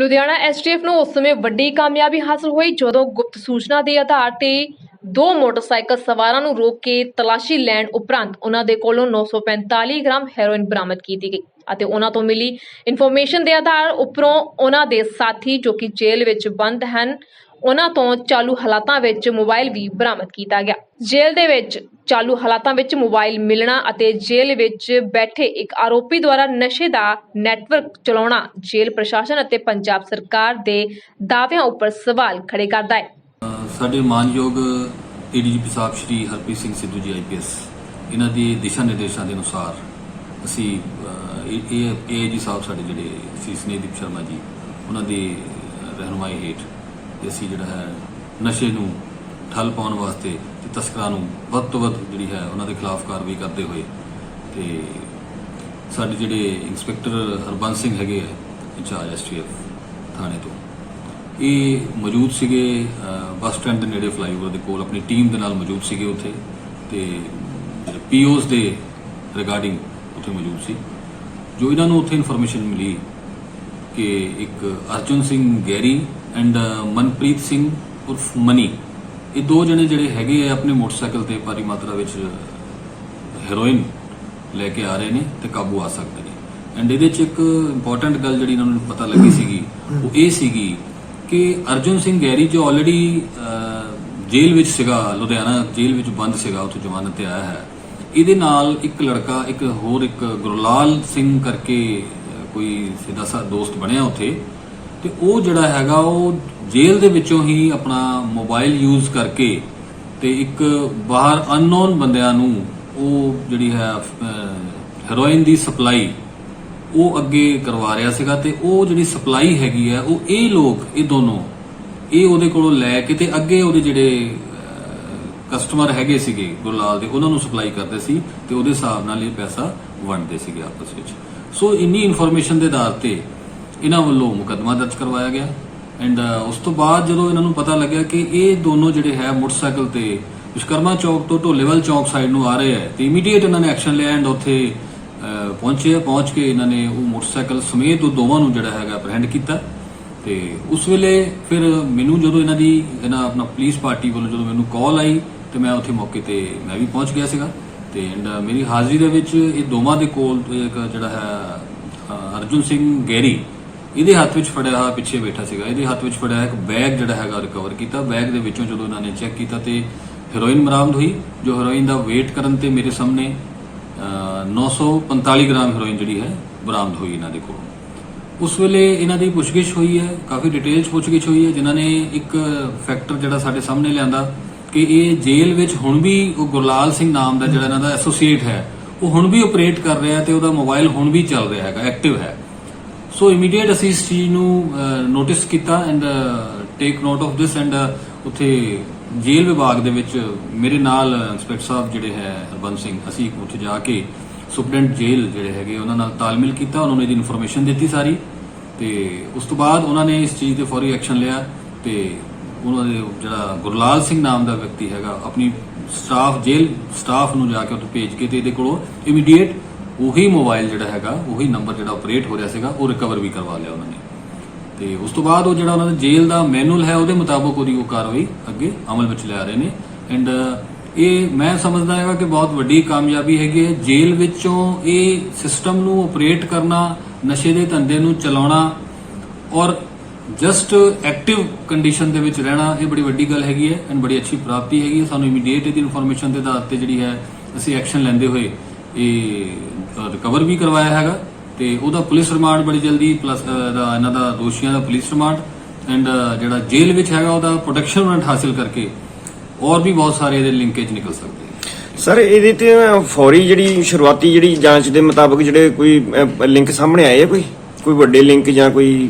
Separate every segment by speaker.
Speaker 1: Ludhiana STF ਨੂੰ ਉਸ ਸਮੇਂ ਵੱਡੀ ਕਾਮਯਾਬੀ ਹਾਸਲ ਹੋਈ ਜਦੋਂ ਗੁਪਤ ਸੂਚਨਾ ਦੇ ਆਧਾਰ ਤੇ ਦੋ ਮੋਟਰਸਾਈਕਲ ਸਵਾਰਾਂ ਨੂੰ ਰੋਕ ਕੇ ਤਲਾਸ਼ੀ ਲੈਣ ਉਪਰੰਤ ਉਹਨਾਂ ਦੇ ਕੋਲੋਂ 945 ਗ੍ਰਾਮ ਹੈਰੋਇਨ ਬਰਾਮਦ ਕੀਤੀ ਗਈ ਅਤੇ ਉਹਨਾਂ ਤੋਂ ਮਿਲੀ ਇਨਫੋਰਮੇਸ਼ਨ ਦੇ ਆਧਾਰ ਉੱਪਰੋਂ ਉਹਨਾਂ ਦੇ ਸਾਥੀ ਜੋ ਕਿ ਜੇਲ੍ਹ ਵਿੱਚ ਬੰਦ ਹਨ, ਉਹਨਾਂ ਤੋਂ ਚਾਲੂ ਹਾਲਾਤਾਂ ਵਿੱਚ ਮੋਬਾਈਲ ਵੀ ਬਰਾਮਦ ਕੀਤਾ ਗਿਆ। ਜੇਲ੍ਹ ਦੇ ਵਿੱਚ ਚਾਲੂ ਹਾਲਾਤਾਂ ਵਿੱਚ ਮੋਬਾਈਲ ਮਿਲਣਾ ਅਤੇ ਜੇਲ੍ਹ ਵਿੱਚ ਬੈਠੇ ਇੱਕ ਆਰੋਪੀ ਦੁਆਰਾ ਨਸ਼ੇ ਦਾ ਨੈਟਵਰਕ ਚਲਾਉਣਾ ਜੇਲ੍ਹ ਪ੍ਰਸ਼ਾਸਨ ਅਤੇ ਪੰਜਾਬ ਸਰਕਾਰ ਦੇ ਦਾਅਵਿਆਂ ਉੱਪਰ ਸਵਾਲ ਖੜੇ ਕਰਦਾ ਹੈ।
Speaker 2: ਸਾਡੇ ਮਾਨਯੋਗ ਏਡੀਜੀਪੀ ਸਾਹਿਬ ਸ਼੍ਰੀ ਹਰਪ੍ਰੀਤ ਸਿੰਘ ਸਿੱਧੂ ਜੀ ਆਈਪੀਐਸ ਇਹਨਾਂ ਦੇ ਦਿਸ਼ਾ ਨਿਰਦੇਸ਼ਾਂ ਦੇ ਅਨੁਸਾਰ ਅਸੀਂ ਇਹ ਏਜੀ ਸਾਹਿਬ ਸਾਡੇ ਜਿਹੜੇ ਸੀ ਸਨੇਹਦੀਪ ਸ਼ਰਮਾ ਜੀ ਉਹਨਾਂ ਦੀ ਅ, ਹੇਠ ਅਸੀਂ ਜਿਹੜਾ ਹੈ ਨਸ਼ੇ ਨੂੰ ਠੱਲ ਪਾਉਣ ਵਾਸਤੇ ਤਸਕਰਾਂ ਨੂੰ ਵੱਧ ਤੋਂ ਵੱਧ ਜਿਹੜੀ ਹੈ ਉਹਨਾਂ ਦੇ ਖਿਲਾਫ ਕਾਰਵਾਈ ਕਰਦੇ ਹੋਏ ਤੇ ਸਾਡੇ ਜਿਹੜੇ ਇੰਸਪੈਕਟਰ ਹਰਬੰਸ ਸਿੰਘ ਹੈਗੇ ਆ, ਇੰਚਾਰਜ ਐਸਟੀਐਫ ਥਾਣੇ ਤੋਂ, ਇਹ ਮੌਜੂਦ ਸੀਗੇ ਬੱਸ ਸਟੈਂਡ ਦੇ ਨੇੜੇ ਫਲਾਈਓਵਰ ਦੇ ਕੋਲ, ਆਪਣੀ ਟੀਮ ਦੇ ਨਾਲ ਮੌਜੂਦ ਸੀਗੇ ਉੱਥੇ ਤੇ ਜਿਹੜੇ ਪੀਓਸ ਦੇ ਰਿਗਾਰਡਿੰਗ ਉੱਥੇ ਮੌਜੂਦ ਸੀ, ਜੋ ਇਹਨਾਂ ਨੂੰ ਉੱਥੇ ਇਨਫੋਰਮੇਸ਼ਨ ਮਿਲੀ ਕਿ ਇੱਕ ਅਰਜੁਨ ਸਿੰਘ ਗੈਰੀ ਐਂਡ ਮਨਪ੍ਰੀਤ ਸਿੰਘ ਉਰਫ ਮਨੀ ਇਹ ਦੋ ਜਣੇ ਜਿਹੜੇ ਹੈਗੇ ਆ ਆਪਣੇ ਮੋਟਰਸਾਈਕਲ ਤੇ ਭਾਰੀ ਮਾਤਰਾ ਵਿੱਚ ਹੈਰੋਇਨ ਲੈ ਕੇ ਆ ਰਹੇ ਨੇ ਤੇ ਕਾਬੂ ਆ ਸਕਦੇ ਨੇ। ਐਂਡ ਇਹਦੇ ਚ ਇੱਕ ਇੰਪੋਰਟੈਂਟ ਗੱਲ ਜਿਹੜੀ ਇਹਨਾਂ ਨੂੰ ਪਤਾ ਲੱਗੀ ਸੀਗੀ, ਉਹ ਇਹ ਸੀਗੀ ਕਿ ਅਰਜੁਨ ਸਿੰਘ ਗੈਰੀ ਜੋ ਆਲਰੇਡੀ ਜੇਲ੍ਹ ਵਿੱਚ ਸੀਗਾ, ਲੁਧਿਆਣਾ ਜੇਲ੍ਹ ਵਿੱਚ ਬੰਦ ਸੀਗਾ, ਉੱਥੇ ਜ਼ਮਾਨਤ ਤੇ ਆਇਆ ਹੈ। ਇਹਦੇ ਨਾਲ ਇੱਕ ਲੜਕਾ, ਇੱਕ ਹੋਰ ਇੱਕ ਗੁਰਲਾਲ ਸਿੰਘ ਕਰਕੇ ਕੋਈ ਸਿੱਧਾ ਸਾ, ਦੋਸਤ ਬਣਿਆ ਉੱਥੇ। ਤੇ ਉਹ ਜਿਹੜਾ ਹੈਗਾ, ਉਹ ਜੇਲ੍ਹ ਦੇ ਵਿੱਚੋਂ ਹੀ ਆਪਣਾ ਮੋਬਾਈਲ ਯੂਜ਼ ਕਰਕੇ ਤੇ ਇੱਕ ਬਾਹਰ ਅਨਨੋਨ ਬੰਦਿਆਂ ਨੂੰ ਉਹ ਜਿਹੜੀ ਹੈ ਹੈਰੋਇਨ ਦੀ ਸਪਲਾਈ ਉਹ ਅੱਗੇ ਕਰਵਾ ਰਿਹਾ ਸੀਗਾ ਤੇ ਉਹ ਜਿਹੜੀ ਸਪਲਾਈ ਹੈਗੀ ਹੈ, ਉਹ ਇਹ ਲੋਕ, ਇਹ ਦੋਨੋਂ, ਇਹ ਉਹਦੇ ਕੋਲੋਂ ਲੈ ਕੇ ਤੇ ਅੱਗੇ ਉਹਦੇ ਜਿਹੜੇ ਕਸਟਮਰ ਹੈਗੇ ਸੀਗੇ ਗੁਰਲਾਲ ਦੇ, ਉਹਨਾਂ ਨੂੰ ਸਪਲਾਈ ਕਰਦੇ ਸੀ ਤੇ ਉਹਦੇ ਹਿਸਾਬ ਨਾਲ ਇਹ ਪੈਸਾ ਵੰਡਦੇ ਸੀਗੇ ਆਪਸ ਵਿੱਚ। ਸੋ ਇੰਨੀ ਇਨਫੋਰਮੇਸ਼ਨ ਦੇ ਆਧਾਰ ਤੇ ਇਹਨਾਂ ਵੱਲੋਂ ਮੁਕੱਦਮਾ ਦਰਜ ਕਰਵਾਇਆ ਗਿਆ। ਐਂਡ ਉਸ ਤੋਂ ਬਾਅਦ ਜਦੋਂ ਇਹਨਾਂ ਨੂੰ ਪਤਾ ਲੱਗਿਆ ਕਿ ਇਹ ਦੋਨੋਂ ਜਿਹੜੇ ਹੈ ਮੋਟਰਸਾਈਕਲ ਤੇ ਵਿਸ਼ਕਰਮਾ ਚੌਕ ਤੋਂ ਢੋਲੇਵਾਲ ਚੌਕ ਸਾਈਡ ਨੂੰ ਆ ਰਹੇ ਹੈ ਤੇ ਇਮੀਡੀਏਟ ਇਹਨਾਂ ਨੇ ਐਕਸ਼ਨ ਲਿਆ ਐਂਡ ਉੱਥੇ ਪਹੁੰਚੇ, ਪਹੁੰਚ ਕੇ ਇਹਨਾਂ ਨੇ ਉਹ ਮੋਟਰਸਾਈਕਲ ਸਮੇਤ ਉਹ ਦੋਵਾਂ ਨੂੰ ਜਿਹੜਾ ਹੈਗਾ ਅਪਰੈਂਡ ਕੀਤਾ। ਤੇ ਉਸ ਵੇਲੇ ਫਿਰ ਮੈਨੂੰ ਜਦੋਂ ਇਹਨਾਂ ਦੀ, ਇਹਨਾਂ ਆਪਣਾ ਪੁਲਿਸ ਪਾਰਟੀ ਵੱਲੋਂ ਜਦੋਂ ਮੈਨੂੰ ਕਾਲ ਆਈ ਤੇ ਮੈਂ ਉੱਥੇ ਮੌਕੇ ਤੇ ਮੈਂ ਵੀ ਪਹੁੰਚ ਗਿਆ ਸੀਗਾ। ਤੇ ਐਂਡ ਮੇਰੀ ਹਾਜ਼ਰੀ ਦੇ ਵਿੱਚ ਇਹ ਦੋਵਾਂ ਦੇ ਕੋਲ ਇੱਕ ਜਿਹੜਾ ਹੈ ਅਰਜੁਨ ਸਿੰਘ ਗੈਰੀ ਇਹਦੇ ਹੱਥ ਵਿੱਚ ਫੜਿਆ ਹੋਇਆ ਪਿੱਛੇ ਬੈਠਾ ਸੀਗਾ। ਇਹਦੇ ਹੱਥ ਵਿੱਚ ਫੜਿਆ ਇੱਕ ਬੈਗ ਜਿਹੜਾ ਹੈਗਾ ਰਿਕਵਰ ਕੀਤਾ। ਬੈਗ ਦੇ ਵਿੱਚੋਂ ਜਦੋਂ ਇਹਨਾਂ ਨੇ ਚੈੱਕ ਕੀਤਾ ਤੇ ਹੈਰੋਇਨ ਬਰਾਮਦ ਹੋਈ ਜੋ ਹੈਰੋਇਨ ਦਾ weight ਕਰਨ ਤੇ ਮੇਰੇ ਸਾਹਮਣੇ ਅ, 945 ਗ੍ਰਾਮ ਹੈਰੋਇਨ ਜਿਹੜੀ ਹੈ ਬਰਾਮਦ ਹੋਈ ਇਹਨਾਂ ਦੇ ਕੋਲ। ਉਸ ਵੇਲੇ ਇਹਨਾਂ ਦੀ ਪੁੱਛਗਿੱਛ ਹੋਈ ਹੈ ਕਾਫੀ ਡਿਟੇਲ 'ਚ ਪੁੱਛਗਿੱਛ ਹੋਈ ਹੈ ਜਿਨ੍ਹਾਂ ਨੇ ਇੱਕ ਫੈਕਟਰ ਜਿਹੜਾ ਸਾਡੇ ਸਾਹਮਣੇ ਲਿਆਂਦਾ ਕਿ ਇਹ ਜੇਲ੍ਹ ਵਿੱਚ ਹੁਣ ਵੀ ਉਹ ਗੁਰਲਾਲ ਸਿੰਘ ਨਾਮ ਦਾ ਜਿਹੜਾ ਇਹਨਾਂ ਦਾ ਐਸੋਸੀਏਟ ਹੈ ਉਹ ਹੁਣ ਵੀ ਆਪਰੇਟ ਕਰ ਰਿਹਾ ਤੇ ਉਹਦਾ ਮੋਬਾਈਲ ਹੁਣ ਵੀ ਚੱਲ ਰਿਹਾ ਹੈਗਾ ਐਕਟਿਵ ਹੈ। ਸੋ ਇਮੀਡੀਏਟ ਅਸੀਂ ਇਸ ਚੀਜ਼ ਨੂੰ ਨੋਟਿਸ ਕੀਤਾ and take note of this and ਉੱਥੇ ਜੇਲ੍ਹ ਵਿਭਾਗ ਦੇ ਵਿੱਚ ਮੇਰੇ ਨਾਲ ਇੰਸਪੈਕਟਰ ਸਾਹਿਬ ਜਿਹੜੇ ਹੈ ਹਰਬੰਸ ਸਿੰਘ ਅਸੀਂ ਉੱਥੇ ਜਾ ਕੇ ਸੁਪਰਡੈਂਟ ਜੇਲ੍ਹ ਜਿਹੜੇ ਹੈਗੇ ਉਹਨਾਂ ਨਾਲ ਤਾਲਮੇਲ ਕੀਤਾ ਉਹਨਾਂ ਨੇ ਇਹਦੀ ਇਨਫੋਰਮੇਸ਼ਨ ਦਿੱਤੀ ਸਾਰੀ ਤੇ ਉਸ ਤੋਂ ਬਾਅਦ ਉਹਨਾਂ ਨੇ ਇਸ ਚੀਜ਼ ਤੇ ਫੌਰੀ ਐਕਸ਼ਨ ਲਿਆ ਤੇ ਉਹਨਾਂ ਦੇ ਜਿਹੜਾ ਗੁਰਲਾਲ ਸਿੰਘ ਨਾਮ ਦਾ ਵਿਅਕਤੀ ਹੈਗਾ ਆਪਣੀ ਸਟਾਫ ਜੇਲ੍ਹ ਸਟਾਫ ਨੂੰ ਜਾ ਕੇ ਉੱਥੇ ਭੇਜ ਕੇ ਤੇ ਇਹਦੇ ਕੋਲੋਂ ਇਮੀਡੀਏਟ ਉਹੀ ਮੋਬਾਈਲ ਜਿਹੜਾ ਹੈਗਾ, ਉਹੀ ਨੰਬਰ ਜਿਹੜਾ ਆਪਰੇਟ ਹੋ ਰਿਹਾ ਸੀਗਾ, ਉਹ ਰਿਕਵਰ ਵੀ ਕਰਵਾ ਲਿਆ ਉਹਨਾਂ ਨੇ। ਤੇ ਉਸ ਤੋਂ ਬਾਅਦ ਉਹ ਜਿਹੜਾ ਉਹਨਾਂ ਦਾ ਜੇਲ੍ਹ ਦਾ ਮੈਨੂਅਲ ਹੈ, ਉਹਦੇ ਮੁਤਾਬਕ ਉਹਦੀ ਉਹ ਕਾਰਵਾਈ ਅੱਗੇ ਅਮਲ ਵਿੱਚ ਲਿਆ ਰਹੇ ਨੇ। ਐਂਡ ਇਹ ਮੈਂ ਸਮਝਦਾ ਹੈਗਾ ਕਿ ਬਹੁਤ ਵੱਡੀ ਕਾਮਯਾਬੀ ਹੈਗੀ ਹੈ। ਜੇਲ੍ਹ ਵਿੱਚੋਂ ਇਹ ਸਿਸਟਮ ਨੂੰ ਆਪਰੇਟ ਕਰਨਾ, ਨਸ਼ੇ ਦੇ ਧੰਦੇ ਨੂੰ ਚਲਾਉਣਾ ਔਰ ਜਸਟ ਐਕਟਿਵ ਕੰਡੀਸ਼ਨ ਦੇ ਵਿੱਚ ਰਹਿਣਾ, ਇਹ ਬੜੀ ਵੱਡੀ ਗੱਲ ਹੈਗੀ ਹੈ ਐਂਡ ਬੜੀ ਅੱਛੀ ਪ੍ਰਾਪਤੀ ਹੈਗੀ ਹੈ। ਸਾਨੂੰ ਇਮੀਡੀਏਟ ਇਹਦੀ ਇਨਫੋਰਮੇਸ਼ਨ ਦੇ ਆਧਾਰ ਤੇ ਜਿਹੜੀ ਹੈ, ਅਸੀਂ ਐਕਸ਼ਨ ਲੈਂਦੇ ਹੋਏ ਇਹ ਰਿਕਵਰ ਵੀ ਕਰਵਾਇਆ ਹੈਗਾ ਤੇ ਉਹਦਾ ਪੁਲਿਸ ਰਿਮਾਂਡ ਬੜੀ ਜਲਦੀ, ਪਲੱਸ ਦਾ, ਇਹਨਾਂ ਦਾ ਦੋਸ਼ੀਆਂ ਦਾ ਪੁਲਿਸ ਰਿਮਾਂਡ ਐਂਡ ਜਿਹੜਾ ਜੇਲ੍ਹ ਵਿੱਚ ਹੈਗਾ ਉਹਦਾ ਪ੍ਰੋਟੈਕਸ਼ਨ ਵਾਰੰਟ ਹਾਸਿਲ ਕਰਕੇ ਔਰ ਵੀ ਬਹੁਤ ਸਾਰੇ ਇਹਦੇ ਲਿੰਕੇਜ ਨਿਕਲ ਸਕਦੇ
Speaker 3: ਸਰ ਇਹਦੇ ਤੇ ਫੌਰੀ ਜਿਹੜੀ ਸ਼ੁਰੂਆਤੀ ਜਿਹੜੀ ਜਾਂਚ ਦੇ ਮੁਤਾਬਕ ਜਿਹੜੇ ਕੋਈ ਲਿੰਕ ਸਾਹਮਣੇ ਆਏ ਆ ਕੋਈ? ਕੋਈ ਵੱਡੇ ਲਿੰਕ ਜਾਂ ਕੋਈ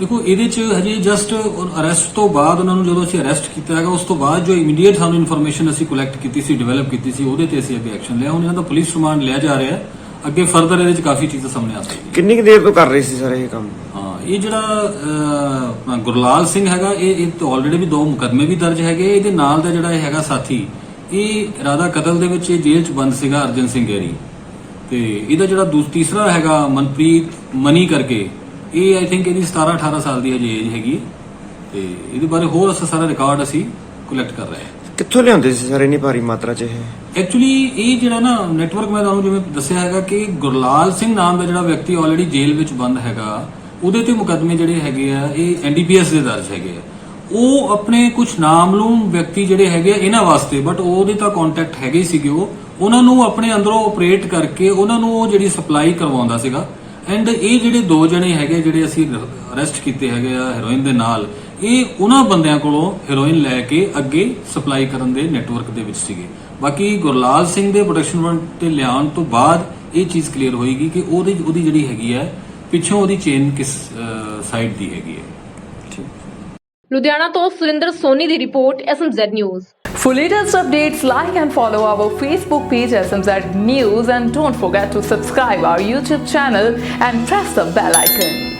Speaker 2: ਦੇਖੋ ਇਹਦੇ ਚ ਹਜੇ ਜਸਟ ਅਰੈਸਟ ਤੋਂ ਬਾਅਦ ਉਹਨਾਂ ਨੂੰ ਜਦੋਂ ਅਸੀਂ ਅਰੈਸਟ ਕੀਤਾ ਹੈਗਾ ਉਸ ਤੋਂ ਬਾਅਦ ਜੋ ਇਮੀਡੀਏਟ ਸਾਨੂੰ ਇਨਫੋਰਮੇਸ਼ਨ ਅਸੀਂ ਕਲੈਕਟ ਕੀਤੀ ਸੀ ਡਿਵੈਲਪ ਕੀਤੀ ਸੀ ਉਹਦੇ ਤੇ ਅਸੀਂ ਅੱਗੇ ਐਕਸ਼ਨ ਲਿਆ। ਹੁਣ ਇਹਨਾਂ ਦਾ ਪੁਲਿਸ ਰਿਮਾਂਡ ਲਿਆ ਜਾ ਰਿਹਾ ਹੈ। ਅੱਗੇ ਫਰਦਰ ਇਹਦੇ ਚ ਕਾਫੀ ਚੀਜ਼ਾਂ ਸਾਹਮਣੇ ਆ ਸਕਦੀਆਂ।
Speaker 3: ਕਿੰਨੀ ਕੁ ਦੇਰ ਤੋਂ ਕਰ ਰਹੇ ਸੀ ਸਰ ਇਹ ਕੰਮ?
Speaker 2: ਹਾਂ ਇਹ ਜਿਹੜਾ ਗੁਰਲਾਲ ਸਿੰਘ ਹੈਗਾ ਇਹ ਇਹ ਤੋਂ ਆਲਰੇਡੀ ਵੀ ਦੋ ਮੁਕੱਦਮੇ ਵੀ ਦਰਜ ਹੈਗੇ। ਇਹਦੇ ਨਾਲ ਦਾ ਜਿਹੜਾ ਇਹ ਹੈਗਾ ਸਾਥੀ ਇਹ ਇਰਾਦਾ ਕਤਲ ਦੇ ਵਿੱਚ ਇਹ ਜੇਲ੍ਹ 'ਚ ਬੰਦ ਸੀਗਾ ਅਰਜਨ ਸਿੰਘ ਗੈਰੀ ਤੇ ਇਹਦਾ ਜਿਹੜਾ ਤੀਸਰਾ ਹੈਗਾ ਮਨਪ੍ਰੀਤ ਮਨੀ ਕਰਕੇ ਇਹ ਆਈ ਥਿੰਕ ਇਹਦੀ 17 18 ਸਾਲ ਦੀ ਹਜੇ ਏਜ ਹੈਗੀ ਤੇ ਇਹਦੇ ਬਾਰੇ ਹੋਰ ਅਸਾਂ ਸਾਰਾ ਰਿਕਾਰਡ ਅਸੀਂ ਕਲੈਕਟ ਕਰ ਰਹੇ ਹਾਂ।
Speaker 3: ਕਿੱਥੋਂ ਲਿਆਉਂਦੇ ਸੀ ਸਰ ਇੰਨੀ ਭਾਰੀ ਮਾਤਰਾ 'ਚ ਇਹ?
Speaker 2: ਐਕਚੁਅਲੀ ਇਹ ਜਿਹੜਾ ਨਾ ਨੈਟਵਰਕ ਮੈਂ ਤੁਹਾਨੂੰ ਜਿਵੇਂ ਦੱਸਿਆ ਹੈਗਾ ਕਿ ਗੁਰਲਾਲ ਸਿੰਘ ਨਾਮ ਦਾ ਜਿਹੜਾ ਵਿਅਕਤੀ ਆਲਰੇਡੀ ਜੇਲ੍ਹ ਵਿੱਚ ਬੰਦ ਹੈਗਾ ਉਹਦੇ ਤੇ ਮੁਕੱਦਮੇ ਜਿਹੜੇ ਹੈਗੇ ਆ ਇਹ ਐਨਡੀਪੀਐਸ ਦੇ ਦਰਜ ਹੈਗੇ ਆ। ਉਹ ਆਪਣੇ ਕੁਝ ਨਾਮਲੂਮ ਵਿਅਕਤੀ ਜਿਹੜੇ ਹੈਗੇ ਇਹਨਾਂ ਵਾਸਤੇ ਬਟ ਉਹਦੇ ਤਾਂ ਕੰਟੈਕਟ ਹੈਗੇ ਸੀਗੇ ਉਹ। ਉਹਨਾਂ ਨੂੰ ਆਪਣੇ ਅੰਦਰੋਂ ਆਪਰੇਟ ਕਰਕੇ ਉਹਨਾਂ ਨੂੰ ਉਹ ਜਿਹੜੀ ਸਪਲਾਈ ਕਰਵਾਉਂਦਾ ਸੀਗਾ ਐਂਡ ਇਹ ਜਿਹੜੇ ਦੋ ਜਣੇ ਹੈਗੇ, ਜਿਹੜੇ ਅਸੀਂ ਅਰੈਸਟ ਕੀਤੇ ਹੈਗੇ ਆ ਹੈਰੋਇਨ ਦੇ ਨਾਲ, ਇਹ ਉਹਨਾਂ ਬੰਦਿਆਂ ਕੋਲੋਂ ਹੈਰੋਇਨ ਲੈ ਕੇ ਅੱਗੇ ਸਪਲਾਈ ਕਰਨ ਦੇ ਨੈਟਵਰਕ ਦੇ ਵਿੱਚ ਸੀਗੇ। ਬਾਕੀ ਗੁਰਲਾਲ ਸਿੰਘ ਦੇ ਪ੍ਰੋਡਕਸ਼ਨ ਵਾਰੰਟ ਤੇ ਲਿਆਉਣ ਤੋਂ ਬਾਅਦ ਇਹ ਚੀਜ਼ ਕਲੀਅਰ ਹੋਏਗੀ ਕਿ ਉਹਦੀ ਉਹਦੀ ਜਿਹੜੀ ਹੈਗੀ ਹੈ ਪਿੱਛੋਂ ਉਹਦੀ ਚੇਨ ਕਿਸ ਸਾਈਡ ਦੀ ਹੈਗੀ ਹੈ
Speaker 1: ਲੁਧਿਆਣਾ ਤੋਂ ਸੁਰਿੰਦਰ ਸੋਨੀ ਦੀ report SMZ news
Speaker 4: For latest updates, like and follow our Facebook page SMZ News and don't forget to subscribe our YouTube channel and press the bell icon.